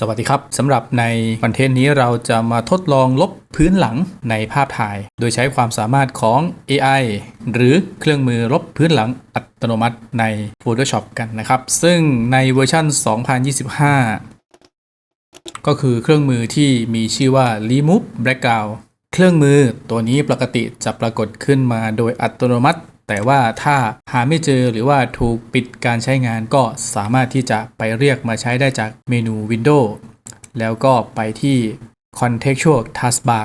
สวัสดีครับสำหรับในคอนเทนต์นี้เราจะมาทดลองลบพื้นหลังในภาพถ่าย โดยใช้ความสามารถของ AI หรือเครื่องมือลบพื้นหลังอัตโนมัติใน Photoshop กันนะครับ ซึ่งในเวอร์ชัน 2025 ก็คือเครื่องมือที่มีชื่อว่า Remove Background เครื่องมือตัวนี้ปกติจะปรากฏขึ้นมาโดยอัตโนมัติ แต่ว่าถ้าหาไม่เจอหรือว่าถูกปิดการใช้งานก็สามารถที่จะไปเรียกมาใช้ได้จากเมนู Windows แล้วก็ไปที่ Contextual Taskbar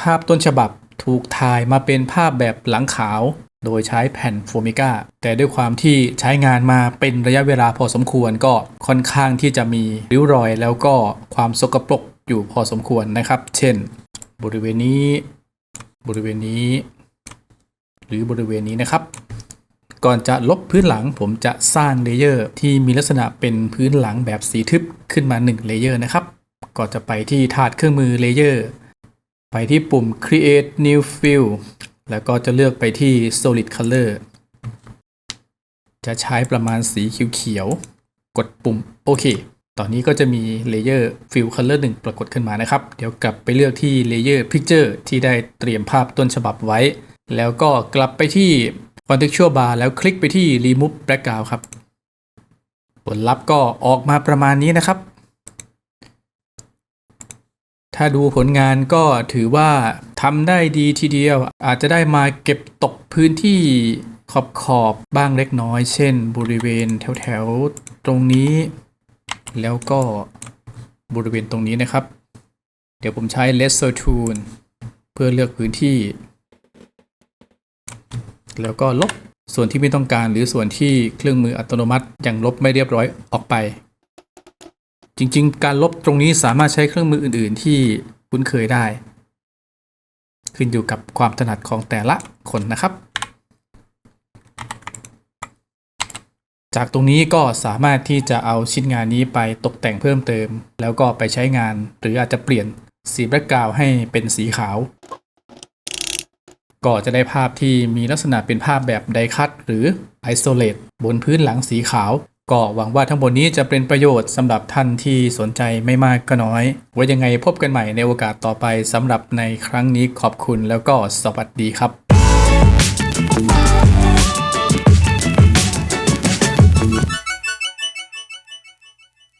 ภาพต้นฉบับถูกถ่ายมาเป็นภาพแบบหลังขาว โดยใช้แผ่นโฟมิก้าแต่ด้วยความที่ใช้งานมาเป็นระยะเวลาพอสมควรก็ค่อนข้างที่จะมีริ้วรอยแล้วก็ความสกปรกอยู่พอสมควรนะครับ เช่น บริเวณนี้ บริเวณนี้ หรือบริเวณนี้นะครับ ก่อนจะลบพื้นหลังผมจะสร้างเลเยอร์ที่มีลักษณะเป็นพื้นหลังแบบสีทึบขึ้นมา1เลเยอร์นะครับก็จะไปที่ถาดเครื่องมือเลเยอร์ไปที่ปุ่ม create new fill แล้วก็จะเลือกไปที่ solid color จะใช้ประมาณสีเขียวๆกดปุ่มโอเคตอนนี้ก็จะมีเลเยอร์ fill color 1 ปรากฏขึ้นมานะครับ เดี๋ยวกลับไปเลือกที่เลเยอร์ picture ที่ได้เตรียมภาพต้นฉบับไว้ แล้วก็กลับไปที่ contextual bar แล้วคลิกไปที่ remove background ครับ ผลลัพธ์ก็ออกมาประมาณนี้นะครับ ถ้าดูผลงานก็ถือว่าทำได้ดีทีเดียว อาจจะได้มาเก็บตกพื้นที่ขอบขอบบ้างเล็กน้อย เช่น บริเวณแถวแถวๆตรงนี้ แล้วก็บริเวณตรงนี้นะครับ เดี๋ยวผมใช้ lasso tool เพื่อเลือกพื้นที่ แล้วก็ลบส่วนที่ไม่ต้องการหรือส่วนที่เครื่องมืออัตโนมัติยังลบไม่เรียบร้อยออกไป จริงๆ การลบตรงนี้สามารถใช้เครื่องมืออื่น ๆ ที่คุ้นเคยได้ ขึ้นอยู่กับความถนัดของแต่ละคนนะครับ จากตรงนี้ก็สามารถที่จะเอาชิ้นงานนี้ไปตกแต่งเพิ่มเติม แล้วก็ไปใช้งานหรืออาจจะเปลี่ยนสีแบ็กกราวให้เป็นสีขาว ก็จะได้ภาพที่มีลักษณะเป็นภาพแบบไดคัตหรือไอโซเลตบนพื้นหลังสีขาว ก็หวังว่าทั้งหมดนี้จะเป็นประโยชน์สำหรับท่านที่สนใจไม่มากก็น้อย ไว้ยังไงพบกันใหม่ในโอกาสต่อไปสำหรับในครั้งนี้ขอบคุณแล้วก็สวัสดีครับ